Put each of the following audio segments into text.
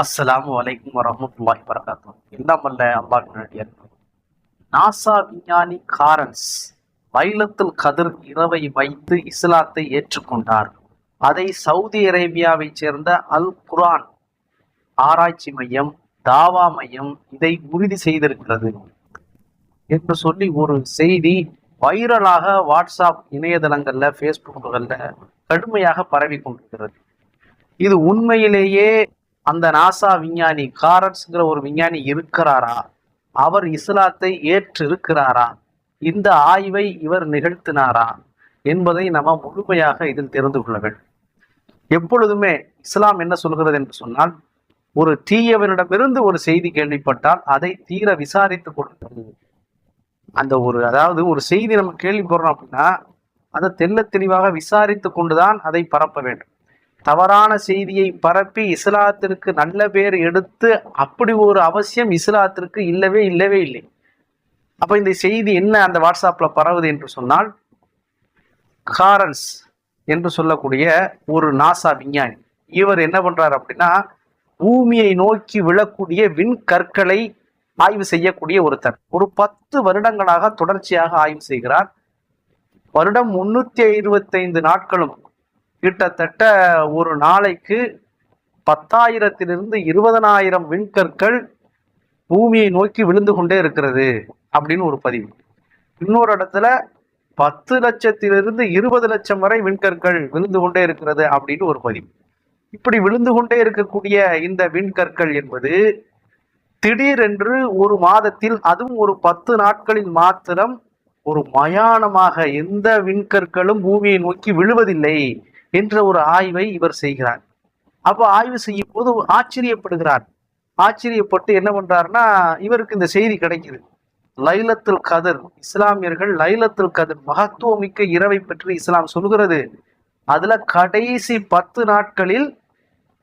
அஸ்லாம் வலைக்கும் வரமத்துல்லாஹி வரகாத்தோம் எல்லாம் வல்ல அல்லாஹ் நாசா விஞ்ஞானி காரன்ஸ் லைலத்துல் கதிர் இரவை வைத்து இஸ்லாத்தை ஏற்றுக்கொண்டார். அதை சவுதி அரேபியாவைச் சேர்ந்த அல் குரான் ஆராய்ச்சி மையம் தாவா மையம் இதை உறுதி செய்திருக்கிறது என்று சொல்லி ஒரு செய்தி வைரலாக வாட்ஸ்அப் இணையதளங்கள்ல ஃபேஸ்புக்குகள்ல கடுமையாக பரவி கொண்டிருக்கிறது. இது உண்மையிலேயே அந்த நாசா விஞ்ஞானி காரட்ஸ்ங்கிற ஒரு விஞ்ஞானி இருக்கிறாரா? அவர் இஸ்லாத்தை ஏற்று இருக்கிறாரா இந்த ஆய்வை இவர் நிகழ்த்தினாரா? என்பதை நம்ம முழுமையாக இதில் தெரிந்து கொள்ள வேண்டும். எப்பொழுதுமே இஸ்லாம் என்ன சொல்கிறது என்று சொன்னால் ஒரு தீயவனிடமிருந்து ஒரு செய்தி கேள்விப்பட்டால் அதை தீர விசாரித்து கொடுக்கிறது அந்த ஒரு அதாவது ஒரு செய்தி நம்ம கேள்விப்படுறோம் அப்படின்னா அதை தெல்ல தெளிவாக விசாரித்து கொண்டுதான் அதை பரப்ப வேண்டும். தவறான செய்தியை பரப்பி இஸ்லாத்திற்கு நல்ல பேர் எடுத்து அப்படி ஒரு அவசியம் இஸ்லாத்திற்கு இல்லவே இல்லவே இல்லை. அப்போ இந்த செய்தி என்ன அந்த வாட்ஸ்அப்பில் பரவுது என்று சொன்னால் காரன்ஸ் என்று சொல்லக்கூடிய ஒரு நாசா விஞ்ஞானி. இவர் என்ன பண்ணுறாரு அப்படின்னா பூமியை நோக்கி விழக்கூடிய விண்கற்களை ஆய்வு செய்யக்கூடிய ஒருத்தர். ஒரு பத்து வருடங்களாக தொடர்ச்சியாக ஆய்வு செய்கிறார். வருடம் முன்னூற்றி இருபத்தைந்து நாட்களும் கிட்டத்தட்ட ஒரு நாளைக்கு பத்தாயிரத்திலிருந்து இருபதனாயிரம் விண்கற்கள் பூமியை நோக்கி விழுந்து கொண்டே இருக்கிறது அப்படின்னு ஒரு பதிவு. இன்னொரு இடத்துல பத்து லட்சத்திலிருந்து இருபது லட்சம் வரை விண்கற்கள் விழுந்து கொண்டே இருக்கிறது அப்படின்னு ஒரு பதிவு. இப்படி விழுந்து கொண்டே இருக்கக்கூடிய இந்த விண்கற்கள் என்பது திடீரென்று ஒரு மாதத்தில் அதுவும் ஒரு பத்து நாட்களில் மாத்திரம் ஒரு மயானமாக எந்த விண்கற்களும் பூமியை நோக்கி விழுவதில்லை. என்ற ஒரு ஆய்வை இவர் செய்கிறார். அப்போ ஆய்வு செய்யும் போது ஆச்சரியப்படுகிறார். ஆச்சரியப்பட்டு என்ன பண்றாருன்னா இவருக்கு இந்த செய்தி கிடைக்குது. லைலத்துல் கதிர் இஸ்லாமியர்கள் லைலத்துல் கதிர் மகத்துவமிக்க இரவை பற்றி இஸ்லாம் சொல்கிறது அதுல கடைசி பத்து நாட்களில்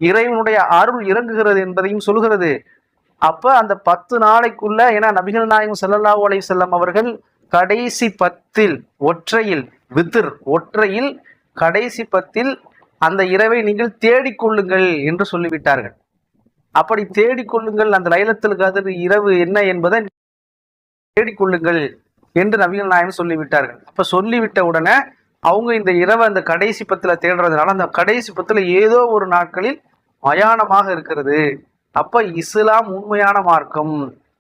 இறைவனுடைய அருள் இறங்குகிறது என்பதையும் சொல்கிறது அப்ப அந்த பத்து நாளைக்குள்ள ஏன்னா நபிகள் நாயகம் ஸல்லல்லாஹு அலைஹி வஸல்லம் அவர்கள் கடைசி பத்தில் ஒற்றையில் வித்திர் ஒற்றையில் கடைசி பத்தில் அந்த இரவை நீங்கள் தேடிக்கொள்ளுங்கள் என்று சொல்லிவிட்டார்கள். அப்படி தேடிக்கொள்ளுங்கள் அந்த லைலத்தில் கதிர் இரவு என்ன என்பதை தேடிக்கொள்ளுங்கள் என்று நபிகள் நாயகம் சொல்லிவிட்டார்கள். அப்ப சொல்லிவிட்ட உடனே அவங்க இந்த இரவை அந்த கடைசி பத்துல தேடுறதுனால அந்த கடைசி பத்துல ஏதோ ஒரு நாட்களில் மயானமாக இருக்கிறது. அப்ப இஸ்லாம் உண்மையான மார்க்கம்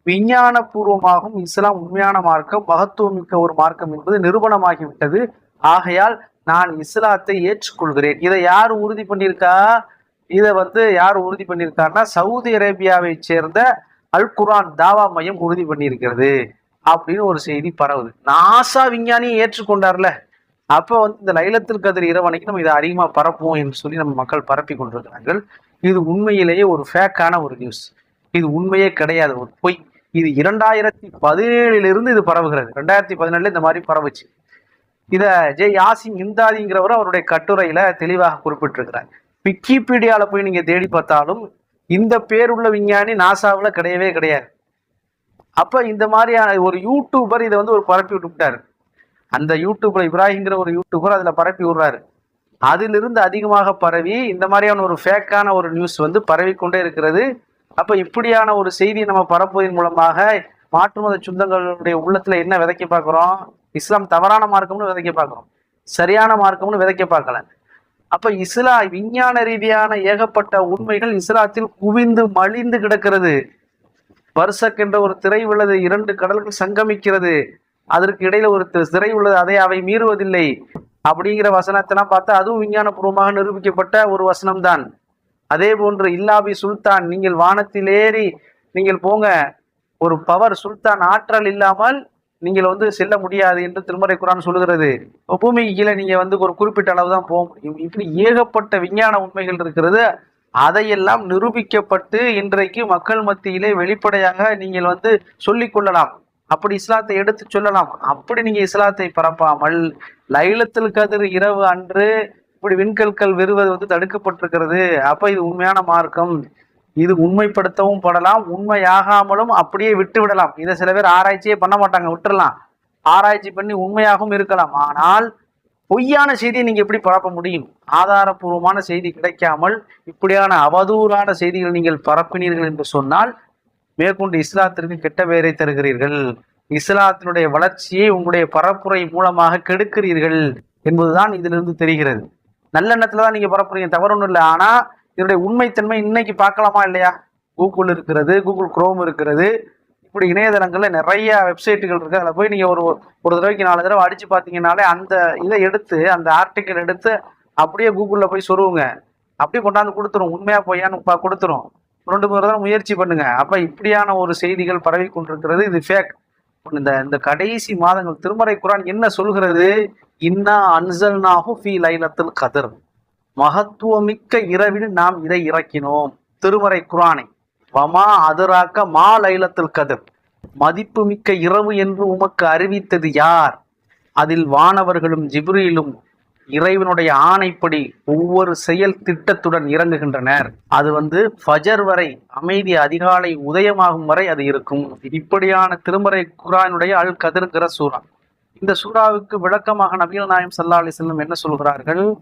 விஞ்ஞான பூர்வமாகவும் இஸ்லாம் உண்மையான மார்க்கம் மகத்துவமிக்க ஒரு மார்க்கம் என்பது நிரூபணமாகிவிட்டது. ஆகையால் நான் இஸ்லாத்தை ஏற்றுக்கொள்கிறேன். இதை யார் உறுதி பண்ணியிருக்கா? இதை வந்து யார் உறுதி பண்ணியிருக்காருன்னா சவுதி அரேபியாவை சேர்ந்த அல் குர்ஆன் தாவா மையம் உறுதி பண்ணியிருக்கிறது அப்படின்னு ஒரு செய்தி பரவுது. நாசா விஞ்ஞானியை ஏற்றுக்கொண்டார்ல. அப்போ வந்து இந்த லைலத்தில் கதிர் இரவணைக்கு நம்ம இதை அதிகமாக பரப்புவோம் என்று சொல்லி நம்ம மக்கள் பரப்பி கொண்டிருக்கிறார்கள். இது உண்மையிலேயே ஒரு ஃபேக்கான ஒரு நியூஸ் இது உண்மையே கிடையாது. ஒரு பொய். இது இரண்டாயிரத்தி பதினேழிலிருந்து இது பரவுகிறது. ரெண்டாயிரத்தி பதினேழுல இந்த மாதிரி பரவுச்சு. இத ஜே யாசின் இந்தாதிங்கிறவர் அவருடைய கட்டுரையில தெளிவாக குறிப்பிட்டிருக்கிறார். விக்கிபீடியால போய் நீங்க தேடி பார்த்தாலும் இந்த பேருள்ள விஞ்ஞானி நாசாவில் கிடையவே கிடையாது. அப்ப இந்த மாதிரியான ஒரு யூடியூபர் இதை வந்து ஒரு பரப்பி விட்டுட்டாரு. அந்த யூடியூப்ல இப்ராஹிங்கிற ஒரு யூடியூபர் அதுல பரப்பி விடுறாரு. அதிலிருந்து அதிகமாக பரவி இந்த மாதிரியான ஒரு ஃபேக்கான ஒரு நியூஸ் வந்து பரவி கொண்டே இருக்கிறது. அப்ப இப்படியான ஒரு செய்தியை நம்ம பரப்புவதன் மூலமாக மாற்று மத சொந்தங்களுடைய உள்ளத்துல என்ன விதைக்க பார்க்குறோம்? இஸ்லாம் தவறான மார்க்கம்னு விதைக்க பார்க்குறோம். சரியான மார்க்கம்னு விதைக்க பார்க்கல. அப்ப இஸ்லா விஞ்ஞான ரீதியான ஏகப்பட்ட உண்மைகள் இஸ்லாத்தில் குவிந்து மலிந்து கிடக்கிறது. பர்சக் என்ற ஒரு திரை உள்ளது இரண்டு கடல்கள் சங்கமிக்கிறது. அதற்கு இடையில ஒரு திரை உள்ளது அதை அவை மீறுவதில்லை. அப்படிங்கிற வசனத்தெல்லாம் பார்த்தா அதுவும் விஞ்ஞானபூர்வமாக நிரூபிக்கப்பட்ட ஒரு வசனம்தான். அதே போன்று இல்லாபி சுல்தான் நீங்கள் வானத்தில் ஏறி நீங்கள் போங்க. ஒரு பவர் சுல்தான் ஆற்றல் இல்லாமல் நீங்கள் வந்து செல்ல முடியாது என்று திருமறை குரான் சொல்லுகிறது. பூமிக்கு கீழே நீங்கள் வந்து ஒரு குறிப்பிட்ட அளவு தான் போக முடியும். இப்படி ஏகப்பட்ட விஞ்ஞான உண்மைகள் இருக்கிறது. அதையெல்லாம் நிரூபிக்கப்பட்டு இன்றைக்கு மக்கள் மத்தியிலே வெளிப்படையாக நீங்கள் வந்து சொல்லி கொள்ளலாம். அப்படி இஸ்லாத்தை எடுத்து சொல்லலாம். அப்படி நீங்க இஸ்லாத்தை பரப்பாமல் லைலத்தில் கதிர் இரவு அன்று இப்படி விண்கற்கள் வெறுவது வந்து தடுக்கப்பட்டிருக்கிறது. அப்ப இது உண்மையான மார்க்கம். இது உண்மைப்படுத்தவும் படலாம் உண்மையாகாமலும் அப்படியே விட்டு விடலாம் இதை சில பேர் ஆராய்ச்சியே பண்ண மாட்டாங்க விட்டுறலாம். ஆராய்ச்சி பண்ணி உண்மையாகவும் இருக்கலாம். ஆனால் பொய்யான செய்தியை நீங்கள் எப்படி பரப்ப முடியும்? ஆதாரபூர்வமான செய்தி கிடைக்காமல் இப்படியான அவதூறான செய்திகள் நீங்கள் பரப்பினீர்கள் என்று சொன்னால் மேற்கொண்டு இஸ்லாத்திற்கு கெட்ட பெயரை தருகிறீர்கள். இஸ்லாத்தினுடைய வளர்ச்சியை உங்களுடைய பரப்புரை மூலமாக கெடுக்கிறீர்கள் என்பதுதான் இதிலிருந்து தெரிகிறது. நல்லெண்ணத்தில் தான் நீங்க பரப்புறீங்க தவறு ஒன்றும் இல்லை. ஆனால் இதனுடைய உண்மைத்தன்மை இன்னைக்கு பார்க்கலாமா இல்லையா? கூகுள் இருக்கிறது கூகுள் குரோம் இருக்கிறது. இப்படி இணையதளங்களில் நிறைய வெப்சைட்டுகள் இருக்குது அதில் போய் நீங்கள் ஒரு ஒரு தடவைக்கு நாலு தடவை அடித்து பார்த்தீங்கனாலே அந்த இதை எடுத்து அந்த ஆர்டிக்கல் எடுத்து அப்படியே கூகுளில் போய் சொருவுங்க. அப்படியே கொண்டாந்து கொடுத்துரும். உண்மையாக பொய்யான்னு கொடுத்துரும். ரெண்டு மூணு தடவை முயற்சி பண்ணுங்க. அப்போ இப்படியான ஒரு செய்திகள் பரவி கொண்டிருக்கிறது. இது ஃபேக் இந்த இந்த கடைசி மாதங்கள் திருமறை குரான் என்ன சொல்கிறது? இன்னா அன்சல்னாகும் ஃபீ லைலத்தில் கதர். மகத்துவமிக்க இரவில் நாம் இதை இறக்கினோம். திருமறை குரானை. வமா அதுராக்க மா லைலத்தில் கதிர். மதிப்புமிக்க இரவு என்று உமக்கு அறிவித்தது யார்? அதில் வானவர்களும் ஜிப்ரியிலும் இறைவனுடைய ஆணைப்படி ஒவ்வொரு செயல் திட்டத்துடன் இறங்குகின்றனர். அது வந்து ஃபஜர் வரை அமைதி அதிகாலை உதயமாகும் வரை அது இருக்கும். இப்படியான திருமறை குரானுடைய அல் கதிர்கிற சூறா. இந்த சூறாவுக்கு விளக்கமாக நவீன நாயம் சல்லா செல்லும் என்ன சொல்கிறார்கள்?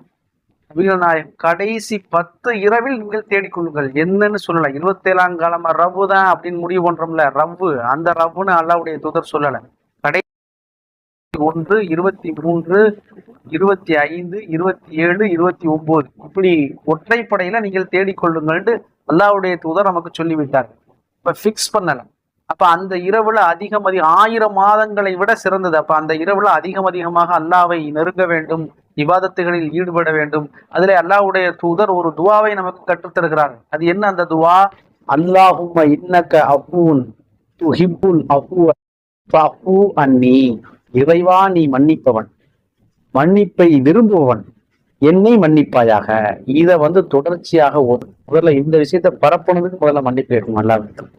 நபிகள் கடைசி பத்து இரவில் நீங்கள் தேடிக்கொள்ளுங்கள். என்னன்னு சொல்லலை. இருபத்தேழாம் காலமா ரவ்வு தான் அப்படின்னு முடிவு பண்றோம்ல. ரவ்வு அந்த ரவ்வுன்னு அல்லாவுடைய தூதர் சொல்லலை. கடை ஒன்று இருபத்தி மூன்று இருபத்தி ஐந்து இருபத்தி ஏழு இருபத்தி ஒன்பது இப்படி ஒற்றைப்படையில நீங்கள் தேடிக்கொள்ளுங்கள்னு அல்லாவுடைய தூதர் நமக்கு சொல்லிவிட்டார். இப்ப ஃபிக்ஸ் பண்ணல அப்ப அந்த இரவுல அதிகம் அதிக ஆயிரம் மாதங்களை விட சிறந்தது. அப்ப அந்த இரவுல அதிகம் அதிகமாக அல்லாவை நெருங்க வேண்டும். விவாதத்துகளில் ஈடுபட வேண்டும். அதிலே அல்லாஹுடைய தூதர் ஒரு துவாவை நமக்கு கற்றுத்தருகிறார். அது என்ன அந்த துவா? அல்லாஹும் இன்னக்க அஃபூன் துஹிப்புல் அஃபூ அன்னி. இறைவா நீ மன்னிப்பவன். மன்னிப்பை விரும்புபவன். என்னை மன்னிப்பாயாக. இதை வந்து தொடர்ச்சியாக ஓதும் முதல்ல இந்த விஷயத்தை பரப்புனதுக்கு முதல்ல மன்னிப்பு கேட்கும் அல்லாவிடத்தில்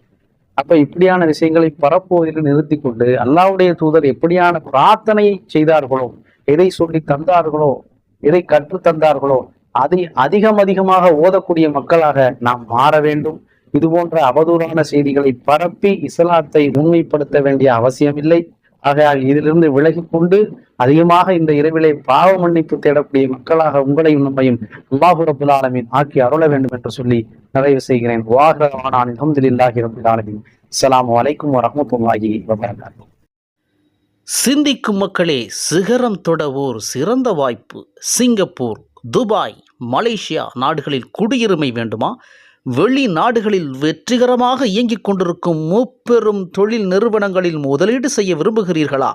அப்ப இப்படியான விஷயங்களை பரப்புவதில் நிறுத்தி கொண்டு அல்லாவுடைய தூதர் எப்படியான பிரார்த்தனையை செய்தார்களோ எதை சொல்லி தந்தார்களோ எதை கற்று தந்தார்களோ அதை அதிகம் அதிகமாக ஓதக்கூடிய மக்களாக நாம் மாற வேண்டும். இது போன்ற அவதூறான செய்திகளை பரப்பி இஸ்லாத்தை உண்மைப்படுத்த வேண்டிய அவசியமில்லை. ஆகையால் இதிலிருந்து விலகி கொண்டு அதிகமாக இந்த இரவிலே பாவ மன்னிப்பு தேடக்கூடிய மக்களாக உங்களையும் நம்மையும் அல்லாஹு ரபுல் ஆக்கி அருள வேண்டும் என்று சொல்லி நிறைவு செய்கிறேன். வாகரான் அலமதுல்லாஹி ரபுல் ஆலமின். அஸ்ஸலாமு அலைக்கும் வரஹ்மத்துல்லாஹி வபரகாத்துஹு. சிந்திக்கும் மக்களே சிகரம் தொடவோர் சிறந்த வாய்ப்பு. சிங்கப்பூர் துபாய் மலேசியா நாடுகளில் குடியுரிமை வேண்டுமா? வெளிநாடுகளில் வெற்றிகரமாக இயங்கிக் கொண்டிருக்கும் முப்பெரும் தொழில் நிறுவனங்களில் முதலீடு செய்ய விரும்புகிறீர்களா?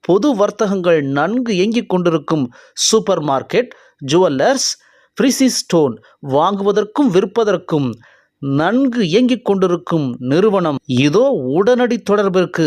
பொது வர்த்தகங்கள் நன்கு இயங்கிக் கொண்டிருக்கும் super market jewellers precious stone வாங்குவதற்கும் விற்பதற்கும் நன்கு இயங்கிக் கொண்டிருக்கும் நிறுவனம் இதோ உடனடி தொடர்பிற்கு.